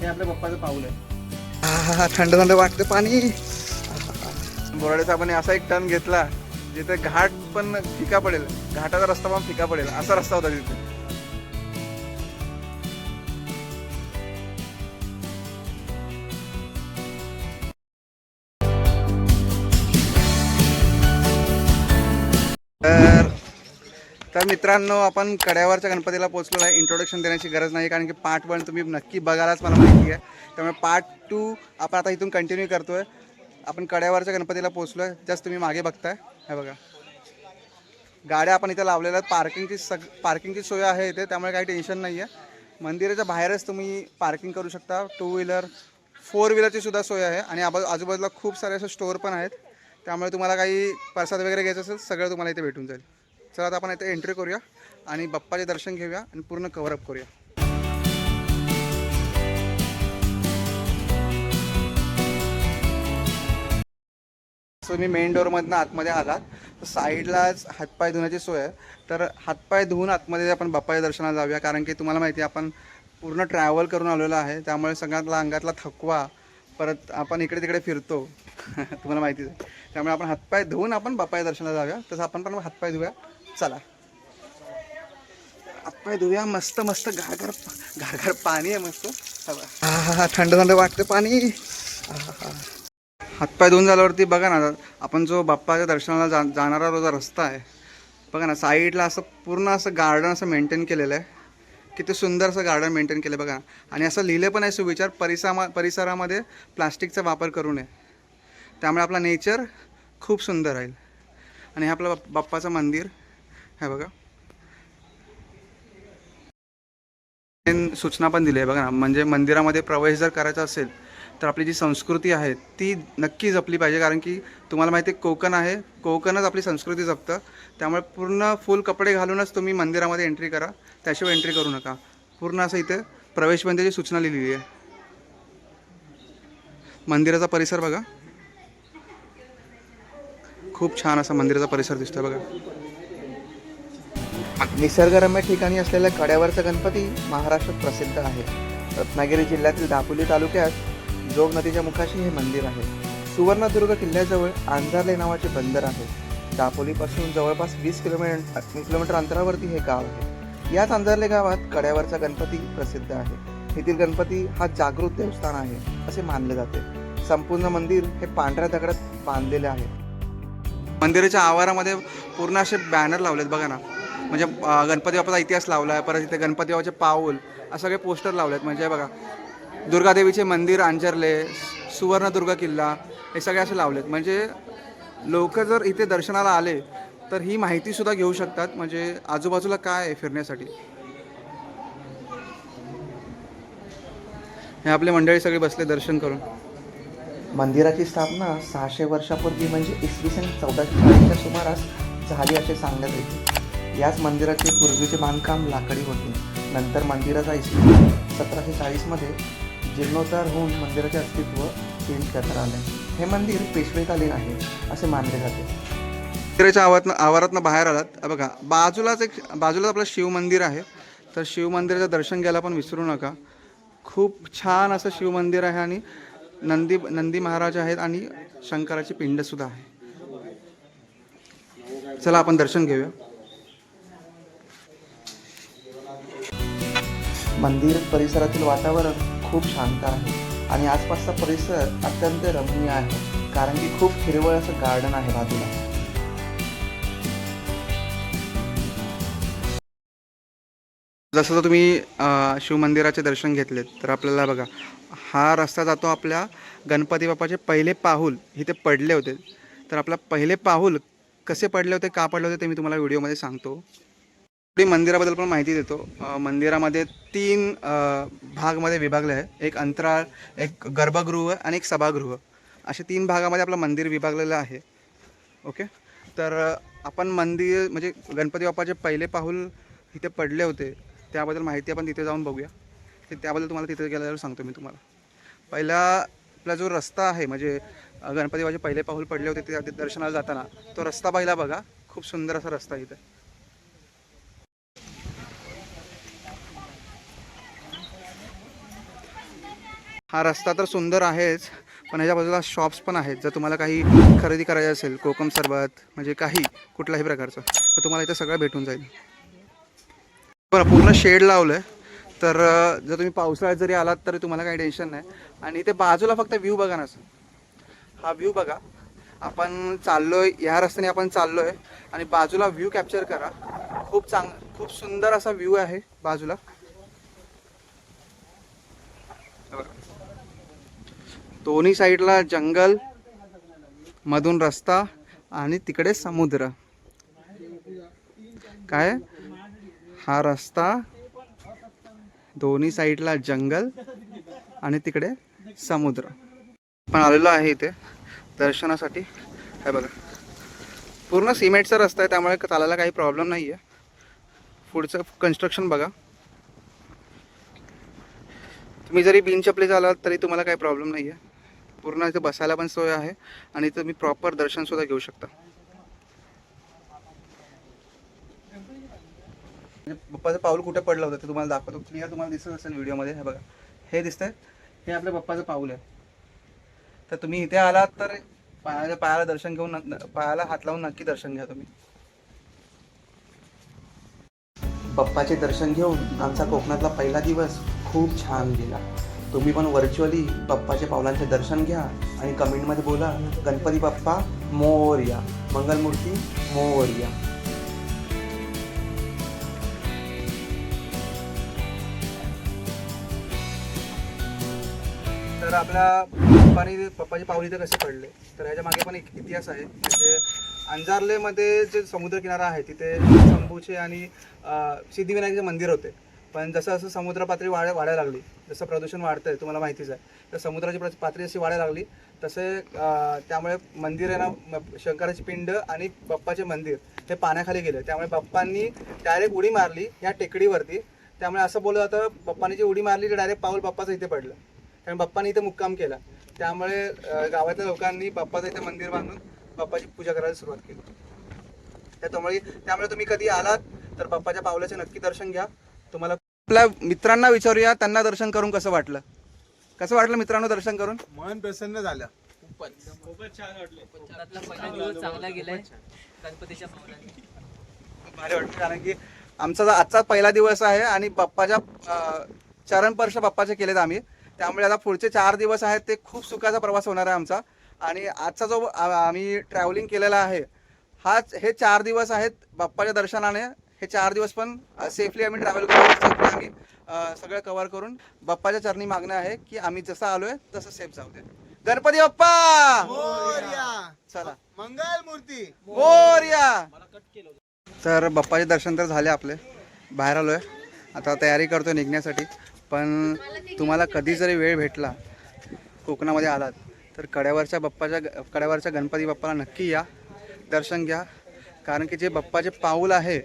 हे आपल्या पप्पाचं पाऊल आहे. थंड थंड वाटते पाणी. बोराडे साहेबांनी असा एक टर्न घेतला जिथे घाट पण फिका पडेल. घाटाचा रस्ता पण फिका पडेल. असा रस्ता होता तिथे. मित्रांनो आपण कड्यावरच्या गणपतीला पोहोचलो आहे. इंट्रोडक्शन देण्याची गरज नाही कारण की पार्ट वन तुम्ही नक्की बघायलाच मला माहिती आहे. त्यामुळे पार्ट टू आपण आता इथून कंटिन्यू करतो आहे आपण कड्यावरच्या गणपतीला पोहोचलो आहे जस्ट तुम्ही मागे बघताय. हे बघा. गाड्या आपण इथे लावलेल्या आहेत. पार्किंगची सग पार्किंगची सोय आहे इथे. त्यामुळे काही टेन्शन नाही आहे मंदिराच्या बाहेरच तुम्ही पार्किंग करू शकता. टू व्हीलर फोर व्हीलरची सुद्धा सोय आहे. आणि आबा आजूबाजूला खूप सारे असे स्टोअर पण आहेत. त्यामुळे तुम्हाला काही प्रसाद वगैरे घ्यायचं असेल सगळं तुम्हाला इथे भेटून जाईल. चला आता आपण इथे एंट्री करूया आणि बाप्पाचे दर्शन घेऊया आणि पूर्ण कव्हरअप करूया. सो मी मेन डोअरमधनं आतमध्ये आलात. तर साईडलाच हातपाय धुण्याची सोय आहे. तर हातपाय धुवून आतमध्ये आपण बाप्पाच्या दर्शनाला जाऊया. कारण की तुम्हाला माहिती आहे आपण पूर्ण ट्रॅव्हल करून आलेलो आहे. त्यामुळे सगळ्यातला अंगातला थकवा परत आपण इकडे तिकडे फिरतो. तुम्हाला माहितीच आहे. त्यामुळे आपण हातपाय धुवून आपण बाप्पाच्या दर्शनाला जाऊया. तसं आपण पण हातपाय धुऊया. चला. हातपाय धुऊया मस्त मस्त गारगार गारगार पाणी आहे मस्त. हा हा हा थंड थंड वाटतं पाणी. हातपाय धुवून झाल्यावरती बघा ना आपण जो बाप्पाच्या दर्शनाला जा जाणारा जो रस्ता आहे बघा ना साईडला असं पूर्ण असं गार्डन असं मेंटेन केलेलं आहे. किती सुंदर असं गार्डन मेंटेन केलं बघा आणि असं लिहिलं पण आहे सुविचार परिसामा परिसरामध्ये प्लास्टिकचा वापर करू नये. त्यामुळे आपला नेचर खूप सुंदर राहील. आणि हे आपलं बाप्पाचं मंदिर. हे बघा. मेन सूचना पण दिली आहे बघा ना. म्हणजे मंदिरामध्ये प्रवेश जर करायचा असेल तर आपली जी संस्कृती आहे ती नक्की जपली पाहिजे. कारण की तुम्हाला माहिती आहे कोकण आहे. कोकणच आपली संस्कृती जपतं. त्यामुळे पूर्ण फुल कपडे घालूनच तुम्ही मंदिरामध्ये एंट्री करा. त्याशिवाय एंट्री करू नका. पूर्ण असं इथे प्रवेशबंदीची सूचना लिहिलेली आहे. मंदिराचा परिसर बघा. खूप छान असा मंदिराचा परिसर दिसतोय बघा. निसर्गरम्य ठिकाणी असलेल्या कड्यावरचा गणपती महाराष्ट्रात प्रसिद्ध आहे. रत्नागिरी जिल्ह्यातील दापोली तालुक्यात जोग नदीच्या मुखाशी हे मंदिर आहे. सुवर्णदुर्ग किल्ल्याजवळ आंजारले नावाचे बंदर आहे. दापोलीपासून जवळपास वीस किलोमीटर किलोमीटर अंतरावरती हे गाव आहे. याच आंजारले गावात कड्यावरचा गणपती प्रसिद्ध आहे. येथील गणपती हा जागृत देवस्थान आहे असे मानले जाते. संपूर्ण मंदिर हे पांढऱ्या दगडात बांधलेले आहे. मंदिराच्या आवारामध्ये पूर्ण असे बॅनर लावलेत बघा ना. म्हणजे गणपती बाप्पाचा इतिहास लावला आहे परत इथे गणपती बाबाचे पाऊल असं सगळे पोस्टर लावलेत. म्हणजे बघा दुर्गादेवीचे मंदिर अंजरले सुवर्णदुर्ग किल्ला हे सगळे असे लावलेत. म्हणजे लोक जर इथे दर्शनाला आले तर ही माहितीसुद्धा घेऊ शकतात. म्हणजे आजूबाजूला काय आहे फिरण्यासाठी? हे आपले मंडळी सगळे बसले दर्शन करून. मंदिराची स्थापना सहाशे वर्षापूर्वी म्हणजे इसवी सन चौदाशे चाळीसच्या सुमारास झाली असे सांगण्यात येते. याच मंदिराचे पूर्वीचे बांधकाम लाकडी होते. नंतर मंदिराचा इसवी सतराशे चाळीसमध्ये जीर्णोद्धार होऊन मंदिराचे अस्तित्व चेंज करण्यात आले. हे मंदिर पेशवेकालीन आहे असे मानले जाते. मंदिराच्या आवारातनं आवारातनं बाहेर आलात. बघा बाजूलाच एक बाजूलाच आपलं शिवमंदिर आहे. तर शिव मंदिराचं दर्शन घ्यायला पण विसरू नका. खूप छान असं शिवमंदिर आहे आणि नंदी नंदी महाराज आहेत आणि शंकराची पिंडसुद्धा आहे. चला आपण दर्शन घेऊया. मंदिर परिसरातील वातावरण खूप शांत आहे आणि आसपासचा परिसर अत्यंत रमणीय आहे कारण की खूप हिरवळ असं गार्डन आहे बाजूला. जसं जर तुम्ही शिवमंदिराचे दर्शन घेतलेत तर आपल्याला बघा हा रस्ता जातो आपल्या गणपती बाप्पाचे पहिले पाहुल इथे पडले होते. तर आपला पहिले पाहुल कसे पडले होते का पडले होते ते मी तुम्हाला व्हिडिओमध्ये सांगतो. आपली मंदिराबद्दल पण माहिती देतो. मंदिरामध्ये तीन भागमध्ये विभागले आहे. एक अंतराळ एक गर्भगृह आणि एक सभागृह. असे तीन भागामध्ये आपलं मंदिर विभागलेलं आहे. ओके? तर आपण मंदिर म्हणजे गणपती बाप्पाचे पहिले पाऊल इथे पडले होते. त्याबद्दल माहिती आपण तिथे जाऊन बघूया. ते त्याबद्दल तुम्हाला तिथे गेल्यावर सांगतो मी तुम्हाला. पहिला आपला जो रस्ता आहे म्हणजे गणपती बाबाचे पहिले पाऊल पडले होते ते दर्शनाला जाताना तो रस्ता पहिला बघा. खूप सुंदर असा रस्ता इथे. हा रस्ता तर सुंदर आहेच पण ह्याच्या बाजूला शॉप्स पण आहेत. जर तुम्हाला काही खरेदी करायची असेल कोकम सरबत म्हणजे काही कुठल्याही प्रकारचं तर तुम्हाला इथं सगळं भेटून जाईल. बरं पूर्ण शेड लावलं आहे तर जर तुम्ही पावसाळ्यात जरी आलात तरी तुम्हाला काही टेन्शन नाही. आणि इथे बाजूला फक्त व्ह्यू बघा ना सर हा व्ह्यू बघा. आपण चाललोय ह्या रस्त्याने आपण चाललोय. आणि बाजूला व्ह्यू कॅप्चर करा. खूप चांग खूप सुंदर असा व्ह्यू आहे बाजूला हे बघा. दोन्ही साईडला जंगल मधून रस्ता आणि तिकडे समुद्र. काय? हा रस्ता दोन्ही साईडला जंगल आणि तिकडे समुद्र. पण आलेलो आहे इथे दर्शनासाठी. हे बघा. पूर्ण सिमेंटचा रस्ता आहे त्यामुळे चालायला काही प्रॉब्लेम नाही आहे पुढचं कन्स्ट्रक्शन बघा. तुम्ही जरी बिनचपले चपली तरी तुम्हाला काही प्रॉब्लेम नाही आहे पूर्ण इथे बसायला पण सोय आहे आणि तुम्ही प्रॉपर दर्शनसुद्धा घेऊ शकता. बप्पाचं पप्पाचं पाऊल कुठे पडलं होतं ते तुम्हाला दाखवतो. क्लिअर तुम्हाला दिसत असेल व्हिडिओमध्ये हे बघा. हे दिसतंय? हे आपल्या पप्पाचं पाऊल आहे. तर तुम्ही इथे आलात तर पायाच्या पायाला दर्शन घेऊन पायाला हात लावून नक्की दर्शन घ्या तुम्ही. बप्पाचे दर्शन घेऊन आमचा कोकणातला पहिला दिवस खूप छान गेला. तुम्ही पण व्हर्च्युअली बाप्पाच्या पावलांचे दर्शन घ्या आणि कमेंटमध्ये बोला गणपती बाप्पा मोरया मंगलमूर्ती मोरया तर आपल्या पप्पानी पप्पाचे पावली तर कसे पडले? तर ह्याच्या मागे पण एक इतिहास आहे म्हणजे अंजारलेमध्ये जे समुद्रकिनारा आहे तिथे शंभूचे आणि सिद्धिविनायकचे मंदिर होते. पण जसं जसं समुद्र पातळी वाढ वाढायला लागली जसं प्रदूषण वाढतं आहे तुम्हाला माहितीच आहे. तर समुद्राची प्र- पातळी अशी वाढायला लागली. तसे त्यामुळे मंदिर आहे ना शंकराची पिंड आणि बाप्पाचे मंदिर हे पाण्याखाली गेले. त्यामुळे बाप्पांनी डायरेक्ट उडी मारली ह्या टेकडीवरती. त्यामुळे असं बोललं जातं बाप्पांनी जी उडी मारली ते डायरेक्ट पाऊल बाप्पाचं इथे पडलं. कारण बाप्पांनी इथे मुक्काम केला. त्यामुळे गावातल्या लोकांनी बाप्पाचं इथे मंदिर बांधून बाप्पाची पूजा करायला सुरुवात केली. त्यामुळे त्यामुळे तुम्ही कधी आलात तर बाप्पाच्या पावलाचे नक्की दर्शन घ्या. तुम्हाला आपल्या मित्रांना विचारूया त्यांना दर्शन करून कसं वाटलं? कसं वाटलं मित्रांनो दर्शन करून? मन प्रसन्न झालं. कोकणातला पहिला दिवस चांगला गेलाय. गणपतीच्या भारी वाटतं कारण की आमचा जो आजचा पहिला दिवस आहे आणि बाप्पाच्या अं, चरणस्पर्श बाप्पाचे केलेत आम्ही. त्यामुळे आता पुढचे चार दिवस आहेत ते खूप सुखाचा प्रवास होणार आहे आमचा. आणि आजचा जो आम्ही ट्रॅव्हलिंग केलेला आहे हाच हे चार दिवस आहेत बाप्पाच्या दर्शनाने हे चार दिवस पण सेफली आम्ही ट्रॅव्हल करू सेफली आम्ही सगळं कव्हर करून बाप्पाच्या चरणी मागणं आहे की आम्ही जसं आलोय तसं सेफ जाऊ दे. गणपती बाप्पा! चला. मंगल मूर्ती! मोरया! तर बाप्पाचे दर्शन तर झाले आपले बाहेर आलो आहे आता तयारी करतो निघण्यासाठी. पण तुम्हाला कधी जरी वेळ भेटला कोकणामध्ये आलात तर कड्यावरच्या बाप्पाच्या कड्यावरच्या गणपती बाप्पाला नक्की या. दर्शन घ्या. कारण की जे बाप्पाचे पाऊल आहे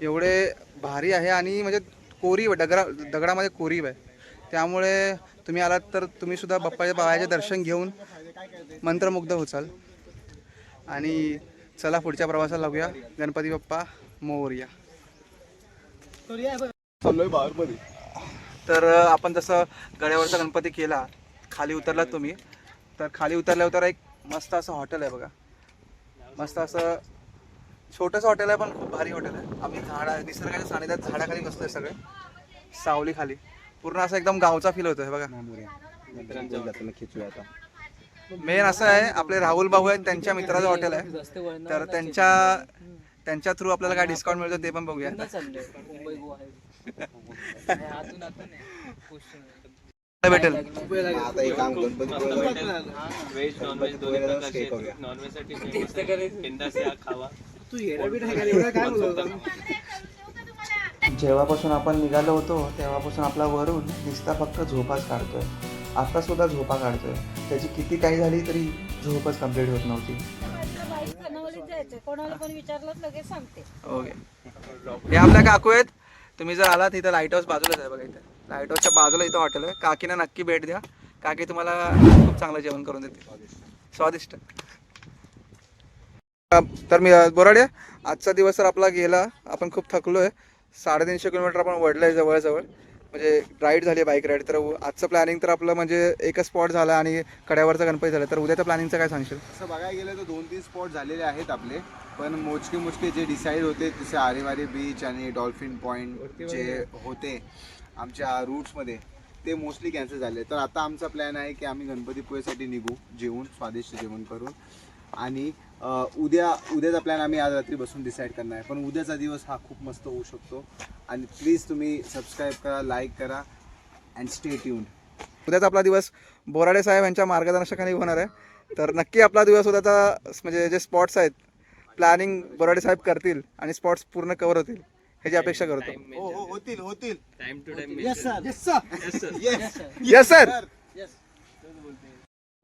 एवढे भारी आहे आणि म्हणजे कोरीव आहे, दगडा दगडामध्ये कोरीव आहे. त्यामुळे तुम्ही आलात तर तुम्ही सुद्धा बाप्पाच्या पायाचे दर्शन घेऊन मंत्रमुग्ध होचाल. आणि चला पुढच्या प्रवासाला लागूया. गणपती बाप्पा मोरया. तर आपण जसं गड्यावरचा गणपती केला खाली उतरलात तुम्ही. तर खाली उतरल्यावर एक मस्त असं हॉटेल आहे बघा. मस्त असं छोटंसं हॉटेल आहे पण खूप भारी हॉटेल आहे. आम्ही झाडा निसर्गाच्या सानिध्यात झाडाखाली बसलोय सगळे. सावली खाली. पूर्ण असं एकदम गावचा फील होतोय बघा. मेन असं आहे आपले राहुल भाऊ आहेत त्यांच्या मित्राचं हॉटेल आहे. तर त्यांच्या त्यांच्या थ्रू आपल्याला काय डिस्काउंट मिळतो ते पण बघूया. भेटेल. आता एक काम नॉनव्हेजसाठी जेव्हापासून आपण निघालो होतो तेव्हापासून आपला वरून नुसता फक्त झोपाच काढतोय. आता सुद्धा झोपा काढतोय. त्याची किती काही झाली तरी झोपच कंप्लीट होत नव्हती. बाईक खानावलीत जायचं कोणाला पण विचारलं लगेच सांगते ओके. हे आपल्या काकू आहेत. तुम्ही जर आलात इथं लाइट हाऊस बाजूलाच आहे बघा इथं. लाइट हाऊसच्या बाजूला इथं हॉटेल आहे. काकीना नक्की भेट द्या. काकी तुम्हाला खूप चांगलं जेवण करून देते स्वादिष्ट. तर मी बोराडे आजचा दिवस तर आपला गेला. आपण खूप थकलो आहे साडेतीनशे किलोमीटर आपण वडलं आहे जवळजवळ. म्हणजे राईड झाली बाईक राईड तर आजचं प्लॅनिंग तर आपलं म्हणजे एकच स्पॉट झाला आणि कड्यावरचा गणपती झाला. तर उद्याच्या प्लॅनिंगचं काय सांगशील? असं बघायला गेलं तर दोन तीन स्पॉट झालेले आहेत आपले. पण मोजके मोजके जे डिसाईड होते जसे आरेवारी बीच आणि डॉल्फिन पॉईंट जे होते आमच्या रूट्समध्ये ते मोस्टली कॅन्सल झाले. तर आता आमचा प्लॅन आहे की आम्ही गणपतीपुळेसाठी निघू जेवून स्वादिष्ट जेवण करून. आणि उद्या उद्याचा प्लॅन आम्ही आज रात्री बसून डिसाईड करणार आहे. पण उद्याचा दिवस हा खूप मस्त होऊ शकतो. आणि प्लीज तुम्ही सबस्क्राईब करा लाईक करा अँड स्टे ट्यून उद्याचा आपला दिवस बोराडे साहेब यांच्या मार्गदर्शकाने होणार आहे. तर नक्की आपला दिवस उद्याचा म्हणजे जे स्पॉट्स आहेत प्लॅनिंग बोराडे साहेब करतील आणि स्पॉट्स पूर्ण कव्हर होतील ह्याची अपेक्षा करतो. हो हो होतील होतील. Time to time yes sir yes sir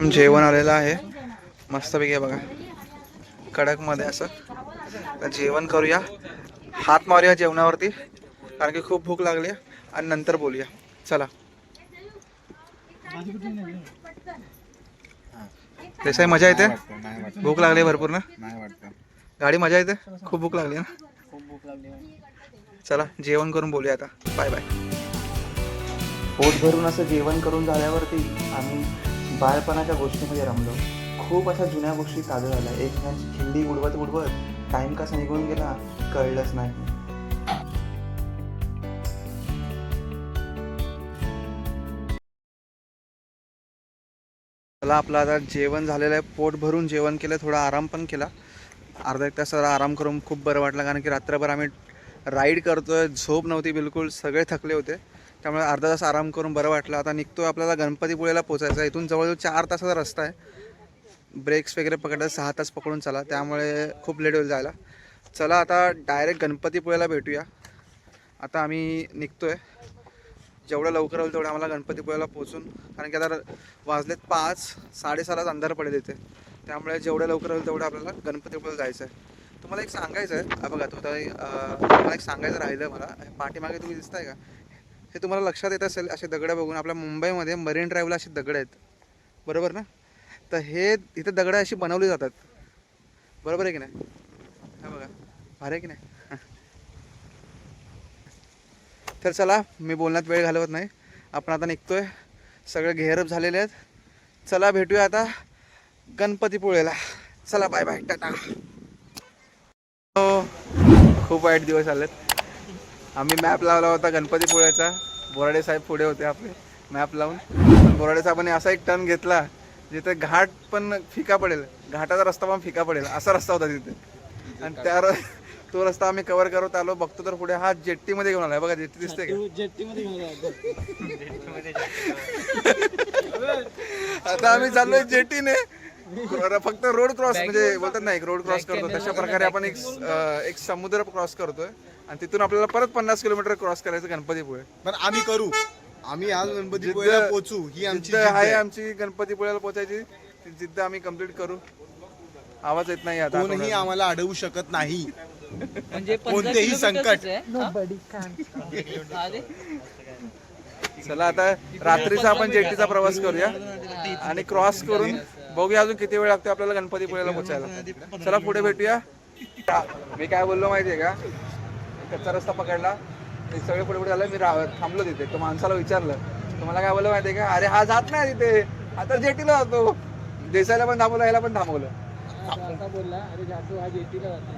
जेवण आलेलं आहे. मस्तपैकी बघा. कडकमध्ये असं. जेवण करूया. हात मारूया जेवणावरती कारण की खूप भूक लागली आहे. आणि नंतर बोलूया. चला. देसाई मजा येते? भूक लागली भरपूर ना? गाडी मजा येते? खूप भूक लागली ना? चला जेवण करून बोलूया आता. Bye bye. पोट भरून असं जेवण करून झाल्यावरती आम्ही बालपणाच्या गोष्टीमध्ये रमलो. खूप अशा जुन्या गोष्टी चालू झाल्या. एकमेकांची खिल्ली उडवत उडवत टाईम कसा निघून गेला कळलंच नाही. मला आपलं आता जेवण झालेलं आहे. पोट भरून जेवण केलं थोडा आराम पण केला. अर्धा एक तास जरा आराम करून खूप बरं वाटलं कारण की रात्रभर आम्ही राईड करतोय. झोप नव्हती बिलकुल सगळे थकले होते. त्यामुळे अर्धा तास आराम करून बरं वाटलं. आता निघतोय आपल्याला गणपतीपुळेला पोचायचं आहे. इथून जवळजवळ चार तासाचा रस्ता आहे. ब्रेक्स वगैरे पकडलं सहा तास पकडून चला. त्यामुळे खूप लेट होईल जायला. चला आता डायरेक्ट गणपतीपुळ्याला भेटूया. आता आम्ही निघतो आहे जेवढं लवकर होईल तेवढं आम्हाला गणपतीपुळ्याला पोहोचून कारण की आता वाजलेत पाच साडेसहालाच अंधार पडेल इथे. त्यामुळे जेवढं लवकर होईल तेवढं आपल्याला गणपतीपुळ्याला जायचं आहे तुम्हाला एक सांगायचं आहे बघा तुला तुम्हाला एक सांगायचं राहिलं मला. पाठीमागे तुम्ही दिसताय का? हे तुम्हाला लक्षात येत असेल असे दगडं बघून. आपल्या मुंबईमध्ये मरीन ड्राईव्हला असे दगड आहेत. बरोबर ना? तर हे इथे दगडं अशी बनवली जातात. बरोबर आहे की नाही? हा बघा. भारी आहे की नाही? तर चला मी बोलण्यात वेळ घालवत नाही. आपण आता निघतोय. सगळे घेरप झालेले आहेत. चला भेटूया आता गणपतीपुळेला. चला बाय बाय टाटा. हो खूप वाईट दिवस आलेत. आम्ही मॅप लावला होता गणपतीपुळेचा. बोराडे साहेब पुढे होते आपले मॅप लावून. बोराडे साहेबांनी असा एक टर्न घेतला. जिथे घाट पण फिका पडेल घाटाचा रस्ता पण फिका पडेल असा रस्ता होता तिथे. आणि त्या र- तो रस्ता आम्ही कव्हर करत आलो बघतो तर पुढे हा जेट्टीमध्ये घेऊन आलाय. बघा जेट्टी दिसते का? आता आम्ही चाललोय जेटीने फक्त रोड क्रॉस म्हणजे बोलतात ना एक रोड क्रॉस करतो. तशा प्रकारे आपण एक एक समुद्र क्रॉस करतोय. आणि तिथून आपल्याला परत पन्नास किलोमीटर क्रॉस करायचं गणपतीपुळे. पण आम्ही करू. आम्ही आज गणपती जिद्द- पुळेला पोचू ही आमची जिद्द जिद्द आहे आहे. आमची गणपतीपुळ्याला पोहोचायची. ती जिद्द आम्ही कंप्लीट करू. आवाज येत नाही आता कोणीही आम्हाला अडवू शकत नाही. म्हणजे कोणतेही संकट. हा? अरे. चला आता रात्रीचा आपण जेटीचा प्रवास करूया आणि क्रॉस करून बघूया अजून किती वेळ लागतो आपल्याला गणपतीपुळेला पोचायला. चला पुढे भेटूया. मी काय बोललो माहितीये का? कच्चा रस्ता पकडला. ते सगळे पुढे पुढे झालं मी थांबलो तिथे. तो माणसाला विचारलं. तुम्हाला काय बोललो माहितीये का? अरे हा जात नाही तिथे. आता जेटीला जातो. देसाईला पण थांबवलं ह्याला पण थांबवलं. आता बोलला अरे जातो आज एटीला जातो.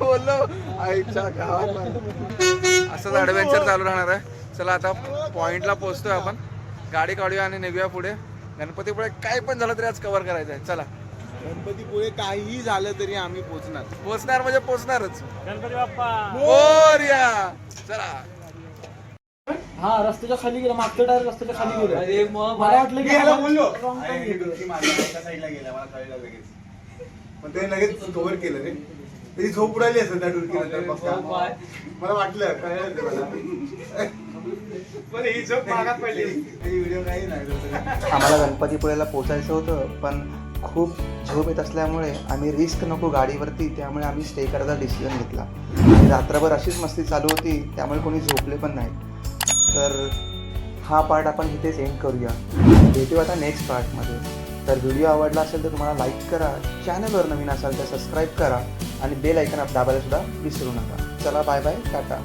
बोललो आईच्या गावात. असंच ॲडव्हेंचर चालू राहणार आहे. चला आता पॉइंटला पोहोचतोय आपण. गाडी काढूया आणि निघूया पुढे. गणपतीपुळे काय पण झालं तरी आज कव्हर करायचं आहे. चला. गणपतीपुळे काहीही झालं तरी आम्ही पोचणार. पोचणार म्हणजे पोचणारच. गणपती बाप्पा. मोरया! चला. हा रस्त्याच्या खाली गेला मागचं टायर रस्त्याच्या खाली गेलं. अरे मग मला वाटलं की याला बोललो. wrong turn घेतोय. साईडला गेला मला कळलं लगेच. पण ते लगेच कव्हर केलं रे. तरी झोप उडाली असेल त्या डुरकी नंतर बघता. मला वाटलं कळलं ते मला. पण ही झोप मागात पडली. व्हिडिओ काही नाही. आम्हाला गणपतीपुळेला पोचायचं होतं पण खूप झोप येत असल्यामुळे आम्ही रिस्क नको गाडीवरती त्यामुळे आम्ही स्टे करायचा डिसिजन घेतला. आणि रात्रभर अशीच मस्ती चालू होती त्यामुळे कोणी झोपले पण नाही तर हा पार्ट आपण इथेच एंड करूया. भेटू आता नेक्स्ट पार्टमध्ये तर व्हिडिओ आवडला असेल तर तुम्हाला लाईक करा. चॅनलवर नवीन असाल तर सबस्क्राईब करा. आणि बेल ऐकन दाबायला सुद्धा विसरू नका. चला बाय बाय टाटा.